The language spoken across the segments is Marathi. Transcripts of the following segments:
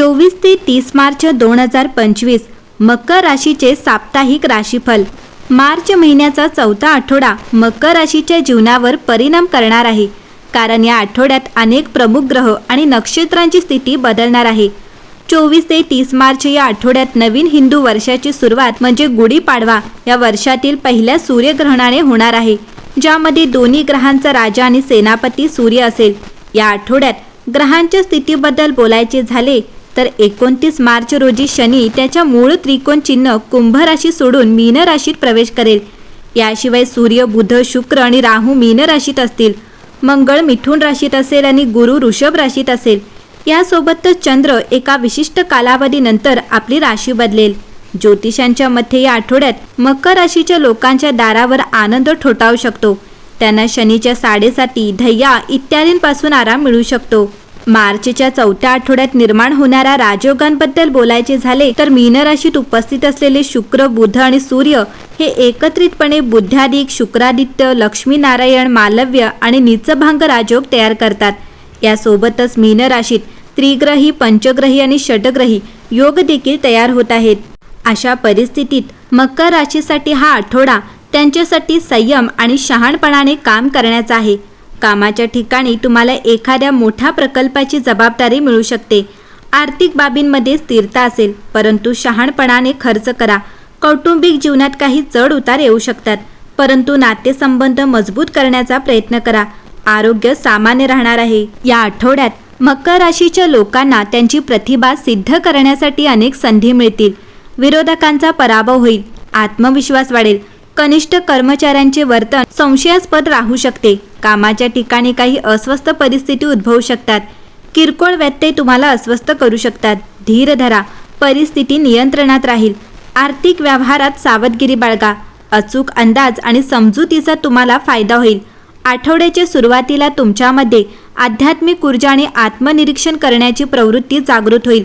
चोवीस ते तीस मार्च दोन हजार पंचवीस मकर राशीचे साप्ताहिक राशीफल. मार्च महिन्याचा चौथा आठवडा मकर राशीच्या जीवनावर परिणाम करणार आहे. कारण या आठवड्यात अनेक प्रमुख ग्रह आणि नक्षत्रांची स्थिती बदलणार आहे. चोवीस ते तीस मार्च या आठवड्यात नवीन हिंदू वर्षाची सुरुवात म्हणजे गुढीपाडवा या वर्षातील पहिल्या सूर्यग्रहणाने होणार आहे. ज्यामध्ये दोन्ही ग्रहांचा राजा आणि सेनापती सूर्य असेल. या आठवड्यात ग्रहांच्या स्थितीबद्दल बोलायचे झाले तर एकोणतीस मार्च रोजी शनी त्याच्या मूळ त्रिकोण चिन्ह कुंभ राशी सोडून मीन राशीत प्रवेश करेल. याशिवाय सूर्य बुध शुक्र आणि राहू मीन राशीत असतील. मंगळ मिथुन राशीत असेल आणि गुरु ऋषभ राशीत असेल. यासोबतच चंद्र एका विशिष्ट कालावधीनंतर आपली राशी बदलेल. ज्योतिषांच्या मते या आठवड्यात मकर राशीच्या लोकांच्या दारावर आनंद ठोठावू शकतो. त्यांना शनीच्या साडेसाती धैया इत्यादींपासून आराम मिळू शकतो. मार्चच्या चौथ्या आठवड्यात निर्माण होणाऱ्या राजयोगांबद्दल बोलायचे झाले तर मीन राशीत उपस्थित असलेले शुक्र बुध आणि सूर्य हे एकत्रितपणे बुद्धादिक शुक्रादित्य लक्ष्मीनारायण मालव्य आणि नीचभांग राजयोग तयार करतात. यासोबतच मीन राशीत त्रिग्रही पंचग्रही आणि षटग्रही योग देखील तयार होत आहेत. अशा परिस्थितीत मकर राशीसाठी हा आठवडा त्यांच्यासाठी संयम आणि शहाणपणाने काम करण्याचा आहे. कामाच्या ठिकाणी तुम्हाला एखाद्या मोठ्या प्रकल्पाची जबाबदारी मिळू शकते. आर्थिक बाबींमध्ये स्थिरता असेल परंतु शहाणपणाने खर्च करा. कौटुंबिक जीवनात काही चढ उतार येऊ शकतात परंतु नातेसंबंध मजबूत करण्याचा प्रयत्न करा. आरोग्य सामान्य राहणार आहे. या आठवड्यात मकर राशीच्या लोकांना त्यांची प्रतिभा सिद्ध करण्यासाठी अनेक संधी मिळतील. विरोधकांचा पराभव होईल आत्मविश्वास वाढेल कनिष्ठ कर्मचाऱ्यांचे वर्तन संशयास्पद राहू शकते. कामाच्या ठिकाणी काही अस्वस्थ परिस्थिती उद्भवू शकतात. किरकोळ व्यत्यय तुम्हाला अस्वस्थ करू शकतात. धीर धरा. परिस्थिती नियंत्रणात राहील. आर्थिक व्यवहारात सावधगिरी बाळगा. अचूक अंदाज आणि समजुतीचा तुम्हाला फायदा होईल. आठवड्याच्या सुरुवातीला तुमच्यामध्ये आध्यात्मिक ऊर्जा आणि आत्मनिरीक्षण करण्याची प्रवृत्ती जागृत होईल.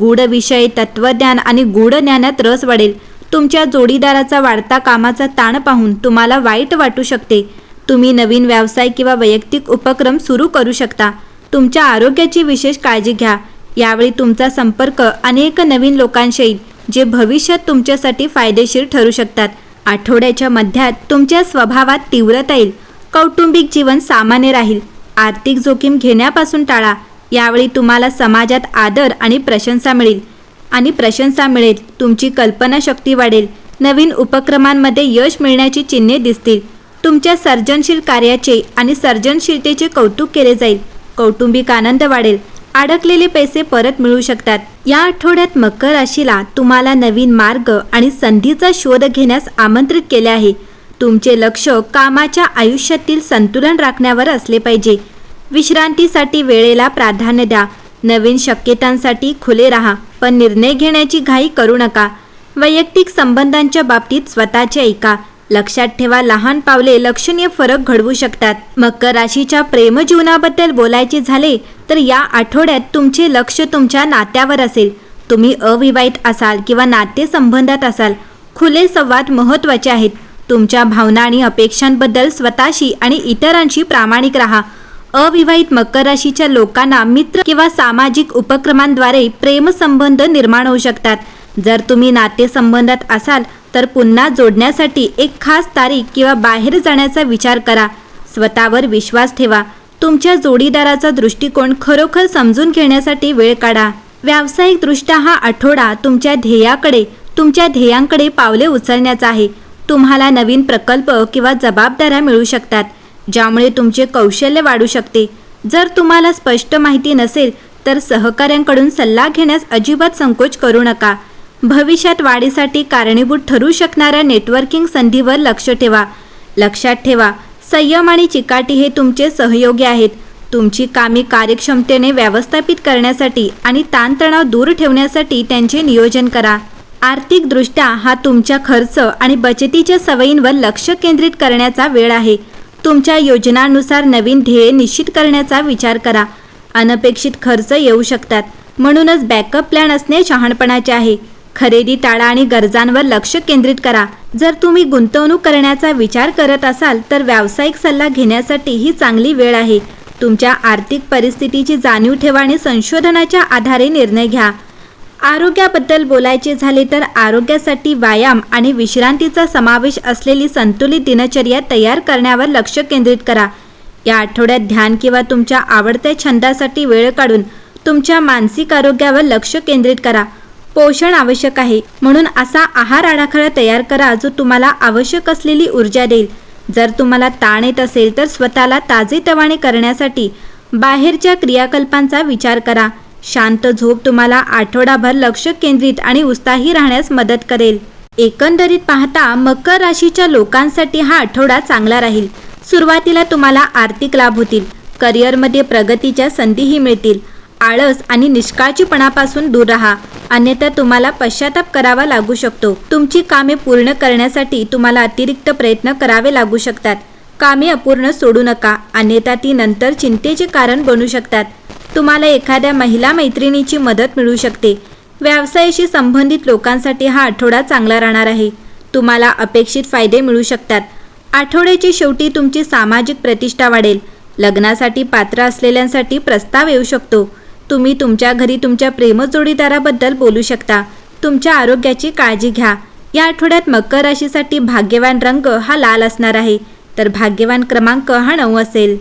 गूढ विषय तत्वज्ञान आणि गूढ ज्ञानात रस वाढेल तुमच्या जोडीदाराचा वाढता कामाचा ताण पाहून तुम्हाला वाईट वाटू शकते. तुम्ही नवीन व्यवसाय किंवा वैयक्तिक उपक्रम सुरू करू शकता. तुमच्या आरोग्याची विशेष काळजी घ्या. यावेळी तुमचा संपर्क अनेक नवीन लोकांशी येईल जे भविष्यात तुमच्यासाठी फायदेशीर ठरू शकतात. आठवड्याच्या मध्यात तुमच्या स्वभावात तीव्रता येईल. कौटुंबिक जीवन सामान्य राहील. आर्थिक जोखीम घेण्यापासून टाळा. यावेळी तुम्हाला समाजात आदर आणि प्रशंसा मिळेल. आणि प्रशंसा मिळेल. तुमची कल्पनाशक्ती वाढेल. नवीन उपक्रमांमध्ये यश मिळण्याची चिन्हे दिसतील. तुमच्या सर्जनशील कार्याचे आणि सर्जनशीलतेचे कौतुक केले जाईल. कौटुंबिक आनंद वाढेल. अडकलेले पैसे परत मिळू शकतात. या आठवड्यात मकर राशीला तुम्हाला नवीन मार्ग आणि संधीचा शोध घेण्यास आमंत्रित केले आहे. तुमचे लक्ष कामाच्या आयुष्यातील संतुलन राखण्यावर असले पाहिजे. विश्रांतीसाठी वेळेला प्राधान्य द्या. नवीन शक्यतांसाठी खुले राहा. पण निर्णय घेण्याची घाई करू नका. वैयक्तिक संबंधांच्या बाबतीत स्वतःचे ऐका लक्षात ठेवा लहान पावले लक्षणीय फरक घडवू शकतात. मकर राशीच्या प्रेमजीवनाबद्दल बोलायचे झाले तर या आठवड्यात तुमचे लक्ष तुमच्या नात्यावर असेल. तुम्ही अविवाहित असाल किंवा नातेसंबंधात असाल. खुले संवाद महत्त्वाचे आहेत. तुमच्या भावना आणि अपेक्षांबद्दल स्वतःशी आणि इतरांशी प्रामाणिक राहा. अविवाहित मकर राशीच्या लोकांना मित्र किंवा सामाजिक उपक्रमांद्वारे प्रेमसंबंध निर्माण होऊ शकतात. जर तुम्ही नातेसंबंधात असाल तर पुन्हा जोडण्यासाठी एक खास तारीख किंवा बाहेर जाण्याचा विचार करा. स्वतःवर विश्वास ठेवा. तुमच्या जोडीदाराचा दृष्टिकोन खरोखर समजून घेण्यासाठी वेळ काढा. व्यावसायिकदृष्ट्या हा आठवडा तुमच्या ध्येयाकडे तुमच्या ध्येयांकडे पावले उचलण्याचा आहे. तुम्हाला नवीन प्रकल्प किंवा जबाबदाऱ्या मिळू शकतात. ज्यामुळे तुमचे कौशल्य वाढू शकते. जर तुम्हाला स्पष्ट माहिती नसेल तर सहकाऱ्यांकडून सल्ला घेण्यास अजिबात संकोच करू नका. भविष्यात वाढीसाठी कारणीभूत ठरू शकणाऱ्या नेटवर्किंग संधीवर लक्ष ठेवा. लक्षात ठेवा संयम आणि चिकाटी हे तुमचे सहयोगी आहेत. तुमची कामे कार्यक्षमतेने व्यवस्थापित करण्यासाठी आणि ताणतणाव दूर ठेवण्यासाठी त्यांचे नियोजन करा. आर्थिकदृष्ट्या हा तुमच्या खर्च आणि बचतीच्या सवयींवर लक्ष केंद्रित करण्याचा वेळ आहे. तुमच्या योजनानुसार नवीन ध्येय निश्चित करण्याचा विचार करा. अनपेक्षित खर्च येऊ शकतात. म्हणूनच बॅकअप प्लॅन असणे शहाणपणाचे आहे. खरेदी टाळा आणि गरजांवर लक्ष केंद्रित करा. जर तुम्ही गुंतवणूक करण्याचा विचार करत असाल तर व्यावसायिक सल्ला घेण्यासाठी ही चांगली वेळ आहे. तुमच्या आर्थिक परिस्थितीची जाणीव ठेवा आणि संशोधनाच्या आधारे निर्णय घ्या. आरोग्याबद्दल बोलायचे झाले तर आरोग्यासाठी व्यायाम आणि विश्रांतीचा समावेश असलेली संतुलित दिनचर्या तयार करण्यावर लक्ष केंद्रित करा. या आठवड्यात ध्यान किंवा तुमच्या आवडत्या छंदासाठी वेळ काढून तुमच्या मानसिक आरोग्यावर लक्ष केंद्रित करा. पोषण आवश्यक आहे. म्हणून असा आहार आराखडा तयार करा जो तुम्हाला आवश्यक असलेली ऊर्जा देईल. जर तुम्हाला ताण येत असेल तर स्वतःला ताजेतवाने करण्यासाठी बाहेरच्या क्रियाकल्पांचा विचार करा. शांत झोप तुम्हाला आठवडाभर लक्ष केंद्रित आणि उत्साही राहण्यास मदत करेल. एकंदरीत पाहता मकर राशीच्या लोकांसाठी हा आठवडा चांगला राहील. सुरुवातीला तुम्हाला आर्थिक लाभ होतील. करिअरमध्ये प्रगतीच्या संधीही मिळतील. आळस आणि निष्काळजीपणापासून दूर राहा. अन्यथा तुम्हाला पश्चाताप करावा लागू शकतो. तुमची कामे पूर्ण करण्यासाठी तुम्हाला अतिरिक्त प्रयत्न करावे लागू शकतात. कामे अपूर्ण सोडू नका. अन्यथा ती नंतर चिंतेचे कारण बनू शकतात. तुम्हाला एखाद्या महिला मैत्रिणीची मदत मिळू शकते. व्यवसायाशी संबंधित लोकांसाठी हा आठवडा चांगला राहणार आहे. तुम्हाला अपेक्षित फायदे मिळू शकतात. आठवड्याची शेवटी तुमची सामाजिक प्रतिष्ठा वाढेल. लग्नासाठी पात्र असलेल्यांसाठी प्रस्ताव येऊ शकतो. तुम्ही तुमच्या घरी तुमच्या प्रेमजोडीदाराबद्दल बोलू शकता. तुमच्या आरोग्याची काळजी घ्या. या आठवड्यात मकर राशीसाठी भाग्यवान रंग हा लाल असणार आहे. तर भाग्यवान क्रमांक हा नऊ असेल.